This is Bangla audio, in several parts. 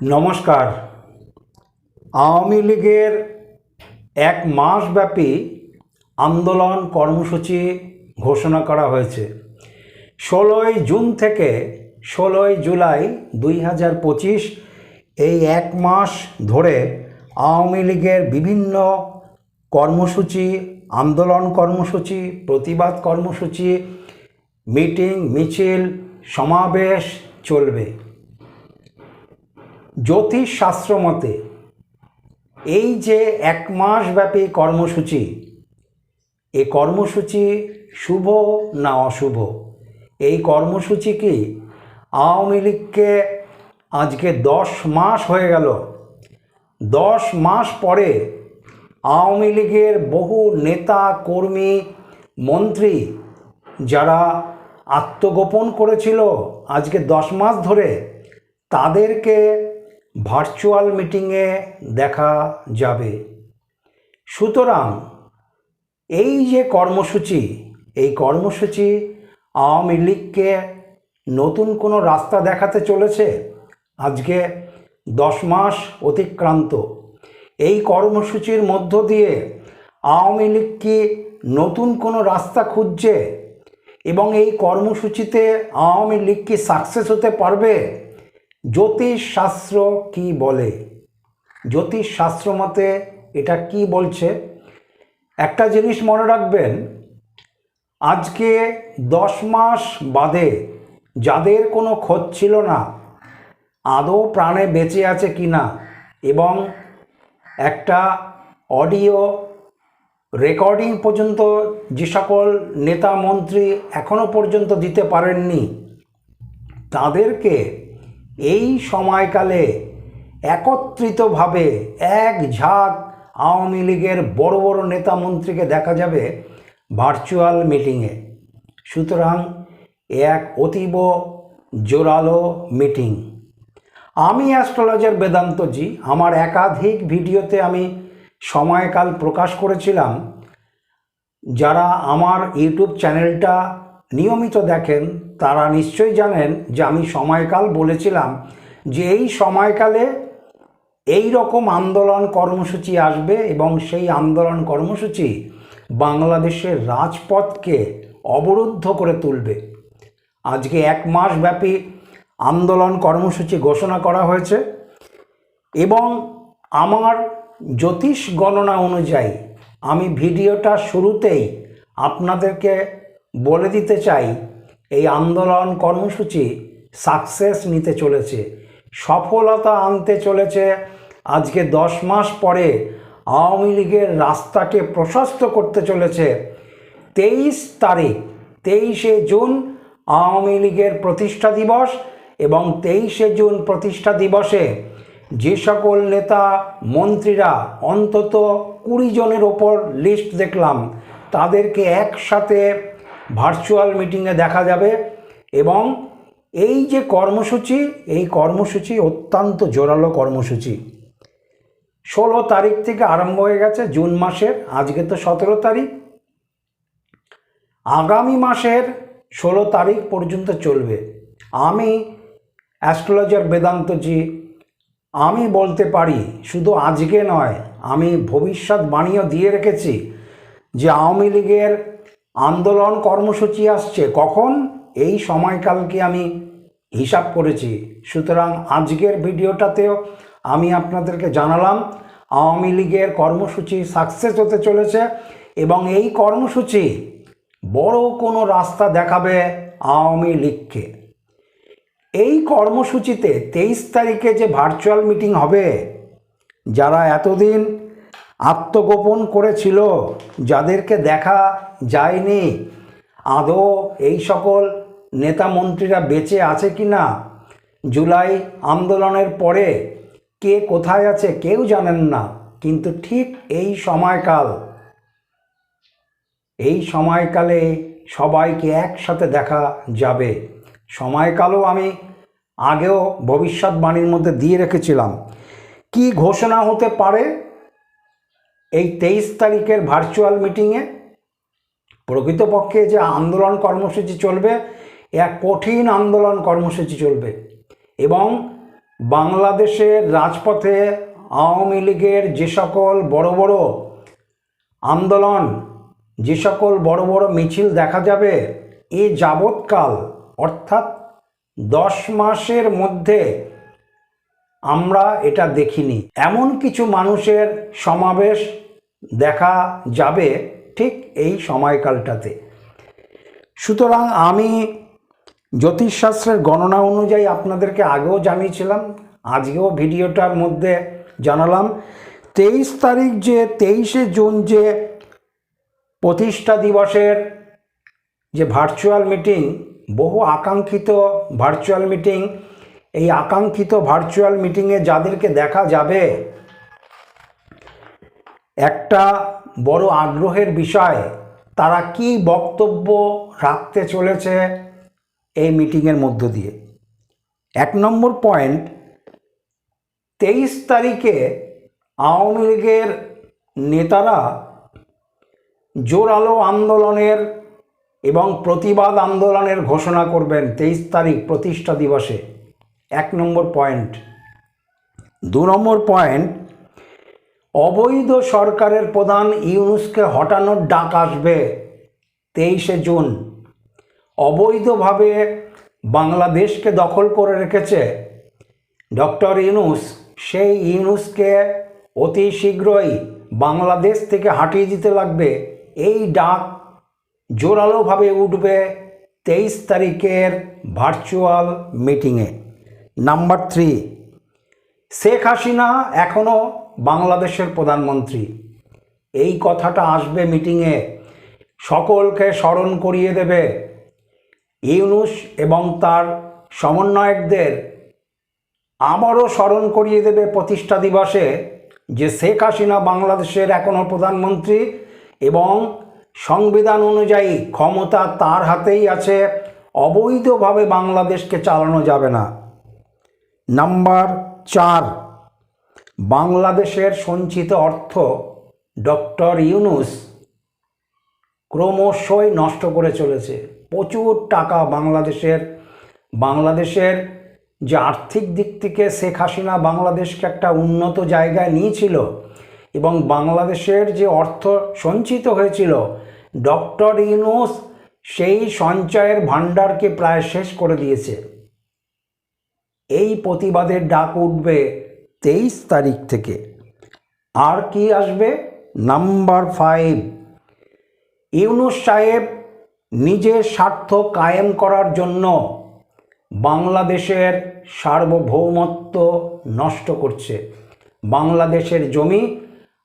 নমস্কার। আওয়ামী লীগের এক মাসব্যাপী আন্দোলন কর্মসূচি ঘোষণা করা হয়েছে। ষোলোই জুন থেকে ষোলোই জুলাই দুই হাজার পঁচিশ এই এক মাস ধরে আওয়ামী লীগের বিভিন্ন কর্মসূচি, আন্দোলন কর্মসূচি, প্রতিবাদ কর্মসূচি, মিটিং, মিছিল, সমাবেশ চলবে। জ্যোতিষ শাস্ত্র মতে এই যে এক মাস ব্যাপী কর্মসূচি এই কর্মসূচি শুভ না অশুভ? এই কর্মসূচি কি আওয়ামী লীগকে আজকে দশ মাস হয়ে গেল? দশ মাস পরে আওয়ামী লীগের বহু নেতা, কর্মী, মন্ত্রী যারা আত্মগোপন করেছিল আজকে দশ মাস ধরে, তাদেরকে ভার্চুয়াল মিটিংয়ে দেখা যাবে। সুতরাং এই যে কর্মসূচি, এই কর্মসূচি আওয়ামী লীগকে নতুন কোনো রাস্তা দেখাতে চলেছে? আজকে দশ মাস অতিক্রান্ত। এই কর্মসূচির মধ্য দিয়ে আওয়ামী লীগ কি নতুন কোনো রাস্তা খুঁজছে? এবং এই কর্মসূচিতে আওয়ামী লীগ কি সাকসেস হতে পারবে? জ্যোতিষ শাস্ত্র কি বলে? জ্যোতিষ শাস্ত্র মতে এটা কি বলছে? একটা জিনিস মনে রাখবেন, আজকে দশ মাস বাদে যাদের কোনো খোঁজ ছিল না, আদৌ প্রাণে বেঁচে আছে কি না, এবং একটা অডিও রেকর্ডিং পর্যন্ত যে সকল নেতা মন্ত্রী এখনও পর্যন্ত দিতে পারেননি, তাদেরকে এই সময়কালে একত্রিতভাবে এক ঝাঁক আওয়ামী লীগের বড় বড় নেতা মন্ত্রীকে দেখা যাবে ভার্চুয়াল মিটিংয়ে। সুতরাং এক অতীব জোরালো মিটিং। আমি অ্যাস্ট্রোলজার বেদান্তজি। আমার একাধিক ভিডিওতে আমি সময়কাল প্রকাশ করেছিলাম। যারা আমার ইউটিউব চ্যানেলটা নিয়মিত দেখেন তারা নিশ্চয়ই জানেন যে আমি সময়কাল বলেছিলাম যে এই সময়কালে এই রকম আন্দোলন কর্মসূচি আসবে এবং সেই আন্দোলন কর্মসূচি বাংলাদেশের রাজপথকে অবরুদ্ধ করে তুলবে। আজকে এক মাস ব্যাপী আন্দোলন কর্মসূচি ঘোষণা করা হয়েছে এবং আমার জ্যোতিষ গণনা অনুযায়ী আমি ভিডিওটা শুরুতেই আপনাদেরকে বলে দিতে চাই এই আন্দোলন কর্মসূচি সাকসেস নিতে চলেছে, সফলতা আনতে চলেছে। আজকে দশ মাস পরে আওয়ামী লীগের রাস্তাকে প্রশস্ত করতে চলেছে। তেইশ তারিখ, তেইশে জুন আওয়ামী লীগের প্রতিষ্ঠা দিবস এবং তেইশে জুন প্রতিষ্ঠা দিবসে যে সকল নেতা, মন্ত্রীরা অন্তত কুড়ি জনের ওপর লিস্ট দেখলাম, তাদেরকে একসাথে ভার্চুয়াল মিটিংয়ে দেখা যাবে এবং এই যে কর্মসূচি, এই কর্মসূচি অত্যন্ত জোরালো কর্মসূচি। ষোলো তারিখ থেকে আরম্ভ হয়ে গেছে, জুন মাসের, আজকে তো সতেরো তারিখ। আগামী মাসের ষোলো তারিখ পর্যন্ত চলবে। আমি অ্যাস্ট্রোলজার বেদান্তজি, আমি বলতে পারি, শুধু আজকে নয়, আমি ভবিষ্যৎবাণীও দিয়ে রেখেছি যে আওয়ামী লীগের আন্দোলন কর্মসূচি আসছে। কখন? এই সময়কালকে আমি হিসাব করেছি। সুতরাং আজকের ভিডিওটাতেও আমি আপনাদেরকে জানালাম, আওয়ামী লীগের কর্মসূচি সাকসেস হতে চলেছে এবং এই কর্মসূচি বড় কোনো রাস্তা দেখাবে আওয়ামী লীগকে। এই কর্মসূচিতে তেইশ তারিখে যে ভার্চুয়াল মিটিং হবে, যারা এতদিন আত্মগোপন করেছিল, যাদেরকে দেখা যায়নি। আদৌ এই সকল নেতা মন্ত্রীরা বেঁচে আছে কি না জুলাই আন্দোলনের পরে কে কোথায় আছে কেউ জানেন না, কিন্তু ঠিক এই সময়কাল, এই সময়কালে সবাইকে একসাথে দেখা যাবে। সময়কালও আমি আগেও ভবিষ্যৎবাণীর মধ্যে দিয়ে রেখেছিলাম। কি ঘোষণা হতে পারে? এই তেইশ তারিখের ভার্চুয়াল মিটিংয়ে প্রকৃতপক্ষে যে আন্দোলন কর্মসূচি চলবে এক কঠিন আন্দোলন কর্মসূচি চলবে এবং বাংলাদেশের রাজপথে আওয়ামী লীগের যে সকল বড় বড় আন্দোলন, যে সকল বড় বড় মিছিল দেখা যাবে, এ যাবৎকাল অর্থাৎ দশ মাসের মধ্যে আমরা এটা দেখিনি। এমন কিছু মানুষের সমাবেশ দেখা যাবে ঠিক এই সময়কালটাতে। সুতরাং আমি জ্যোতিষশাস্ত্রের গণনা অনুযায়ী আপনাদেরকে আগেও জানিয়েছিলাম, আজকেও ভিডিওটার মধ্যে জানালাম। তেইশ তারিখ যে, তেইশে জুন যে প্রতিষ্ঠা দিবসের যে ভার্চুয়াল মিটিং বহু আকাঙ্ক্ষিত ভার্চুয়াল মিটিং এই আকাঙ্ক্ষিত ভার্চুয়াল মিটিংয়ে যাদেরকে দেখা যাবে, একটা বড় আগ্রহের বিষয়, তারা কি বক্তব্য রাখতে চলেছে এই মিটিংয়ের মধ্য দিয়ে। এক নম্বর পয়েন্ট তেইশ তারিখে আওয়ামী লীগের নেতারা জোরালো আন্দোলনের এবং প্রতিবাদ আন্দোলনের ঘোষণা করবেন তেইশ তারিখ প্রতিষ্ঠা দিবসে। এক নম্বর পয়েন্ট। দু নম্বর পয়েন্ট, অবৈধ সরকারের প্রধান ইউনুসকে হটানোর ডাক আসবে তেইশে জুন। অবৈধভাবে বাংলাদেশকে দখল করে রেখেছে ডক্টর ইউনুস। সেই ইউনুসকে অতি শীঘ্রই বাংলাদেশ থেকে হাঁটিয়ে দিতে লাগবে। এই ডাক জোরালোভাবে উঠবে তেইশ তারিখের ভার্চুয়াল মিটিংয়ে। নাম্বার থ্রি শেখ হাসিনা এখনও বাংলাদেশের প্রধানমন্ত্রী। এই কথাটা আসবে মিটিংয়ে সকলকে স্মরণ করিয়ে দেবে। ইউনুস এবং তার সমন্বয়কদের আবারও স্মরণ করিয়ে দেবে প্রতিষ্ঠা দিবসে যে শেখ হাসিনা বাংলাদেশের এখনও প্রধানমন্ত্রী এবং সংবিধান অনুযায়ী ক্ষমতা তার হাতেই আছে। অবৈধভাবে বাংলাদেশকে চালানো যাবে না। নাম্বার চার, বাংলাদেশের সঞ্চিত অর্থ ডক্টর ইউনুস ক্রমশই নষ্ট করে চলেছে। প্রচুর টাকা বাংলাদেশের বাংলাদেশের যে আর্থিক দিক থেকে শেখ হাসিনা বাংলাদেশকে একটা উন্নত জায়গায় নিয়েছিল এবং বাংলাদেশের যে অর্থ সঞ্চিত হয়েছিল, ডক্টর ইউনুস সেই সঞ্চয়ের ভাণ্ডারকে প্রায় শেষ করে দিয়েছে। এই প্রতিবাদের ডাক উঠবে তেইশ তারিখ থেকে। আর কি আসবে? Number five. ইউনুস সাহেব নিজের স্বার্থ কায়েম করার জন্য বাংলাদেশের সার্বভৌমত্ব নষ্ট করছে। বাংলাদেশের জমি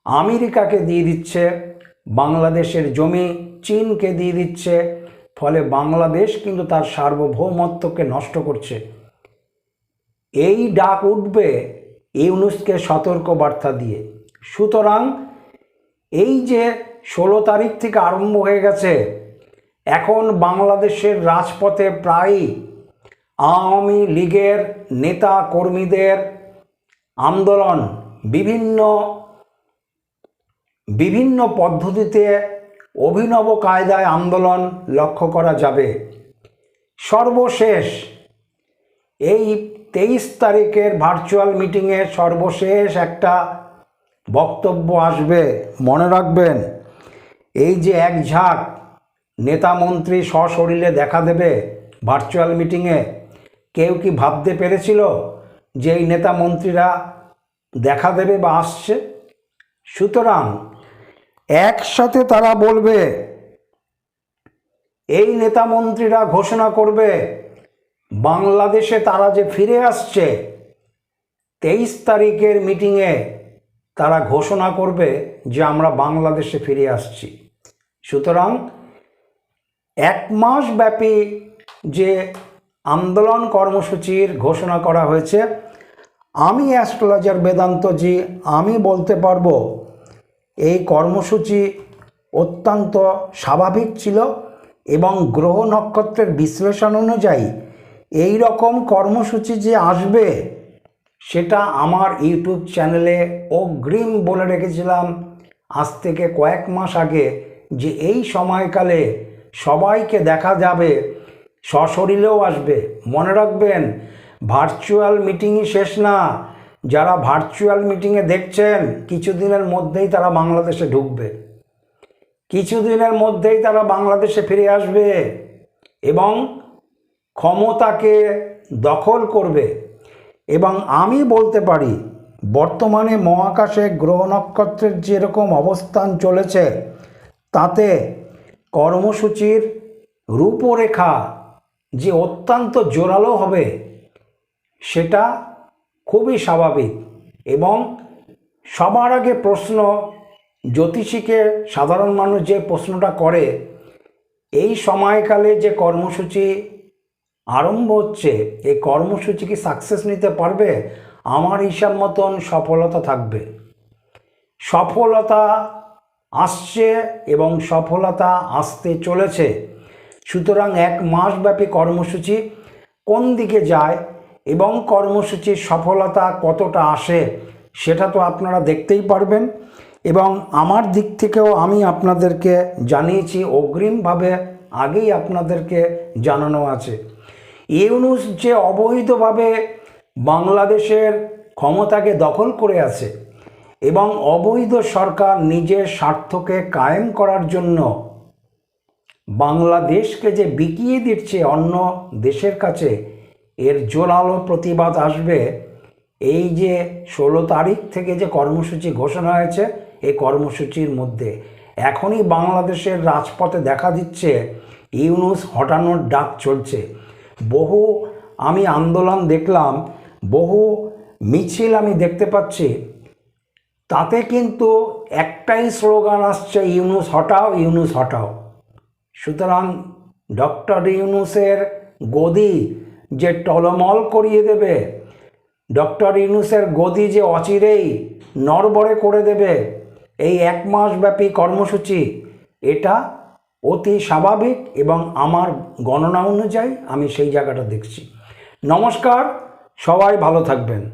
আমেরিকাকে দিয়ে দিচ্ছে, বাংলাদেশের জমি চীনকে দিয়ে দিচ্ছে, ফলে বাংলাদেশ কিন্তু তার সার্বভৌমত্বকে নষ্ট করছে। এই ডাক উঠবে ইউনুসকে সতর্ক বার্তা দিয়ে। সুতরাং এই যে ষোলো তারিখ থেকে আরম্ভ হয়ে গেছে, এখন বাংলাদেশের রাজপথে প্রায়ই আওয়ামী লীগের নেতা কর্মীদের আন্দোলন বিভিন্ন বিভিন্ন পদ্ধতিতে অভিনব কায়দায় আন্দোলন লক্ষ্য করা যাবে। সর্বশেষ এই তেইশ তারিখের ভার্চুয়াল মিটিংয়ে সর্বশেষ একটা বক্তব্য আসবে। মনে রাখবেন, এই যে এক ঝাঁক নেতা মন্ত্রী সশরীরে দেখা দেবে ভার্চুয়াল মিটিংয়ে কেউ কি ভাবতে পেরেছিল যে এই নেতা মন্ত্রীরা দেখা দেবে বা আসছে? সুতরাং একসাথে তারা বলবে, এই নেতা মন্ত্রীরা ঘোষণা করবে বাংলাদেশে তারা যে ফিরে আসছে, তেইশ তারিখের মিটিংয়ে তারা ঘোষণা করবে যে আমরা বাংলাদেশে ফিরে আসছি। সুতরাং এক মাস ব্যাপী যে আন্দোলন কর্মসূচির ঘোষণা করা হয়েছে, আমি অ্যাস্ট্রোলজার বেদান্তজি আমি বলতে পারব, এই কর্মসূচি অত্যন্ত স্বাভাবিক ছিল এবং গ্রহ নক্ষত্রের বিশ্লেষণ অনুযায়ী এই রকম কর্মসূচি যে আসবে, সেটা আমার ইউটিউব চ্যানেলে অগ্রিম বলে রেখেছিলাম আজ থেকে কয়েক মাস আগে যে এই সময়কালে সবাইকে দেখা যাবে, সশরীরেও আসবে। মনে রাখবেন ভার্চুয়াল মিটিংই শেষ না। যারা ভার্চুয়াল মিটিংয়ে দেখছেন, কিছুদিনের মধ্যেই তারা বাংলাদেশে ঢুকবে। কিছুদিনের মধ্যেই তারা বাংলাদেশে ফিরে আসবে এবং ক্ষমতাকে দখল করবে। এবং আমি বলতে পারি, বর্তমানে মহাকাশে গ্রহ নক্ষত্রের যেরকম অবস্থান চলেছে, তাতে কর্মসূচির রূপরেখা যে অত্যন্ত জোরালো হবে, সেটা খুবই স্বাভাবিক। এবং সবার আগে প্রশ্ন জ্যোতিষীকে, সাধারণ মানুষ যে প্রশ্নটা করে, এই সময়কালে যে কর্মসূচি আরম্ভ হচ্ছে এই কর্মসূচি কি সাকসেস নিতে পারবে? আমার হিসাব মতন সফলতা থাকবে। সফলতা আসছে এবং সফলতা আসতে চলেছে। সুতরাং এক মাসব্যাপী কর্মসূচি কোন দিকে যায় এবং কর্মসূচির সফলতা কতটা আসে, সেটা তো আপনারা দেখতেই পারবেন। এবং আমার দিক থেকেও আমি আপনাদেরকে জানিয়েছি, অগ্রিমভাবে আগেই আপনাদেরকে জানানো আছে। ইউনুস যে অবৈধভাবে বাংলাদেশের ক্ষমতাকে দখল করে আছে এবং অবৈধ সরকার নিজের স্বার্থকে কায়েম করার জন্য বাংলাদেশকে যে বিকিয়ে দিচ্ছে অন্য দেশের কাছে, এর জোরালো প্রতিবাদ আসবে এই যে ষোলো তারিখ থেকে যে কর্মসূচি ঘোষণা হয়েছে, এই কর্মসূচির মধ্যে। এখনই বাংলাদেশের রাজপথে দেখা দিচ্ছে, ইউনুস হটানোর ডাক চলছে। বহু আমি আন্দোলন দেখলাম, বহু মিছিল আমি দেখতে পাচ্ছি। তাতে কিন্তু একটাই স্লোগান আসছে, ইউনুস হটাও ইউনুস হটাও। সুতরাং ডক্টর ইউনুসের গদি যে টলমল করিয়ে দেবে, ডক্টর ইউনুসের গদি যে অচিরেই নড়বড়ে করে দেবে, এই এক মাসব্যাপী কর্মসূচি, এটা অতি স্বাভাবিক এবং আমার গণনা অনুযায়ী আমি সেই জায়গাটা দেখছি। নমস্কার সবাই ভালো থাকবেন।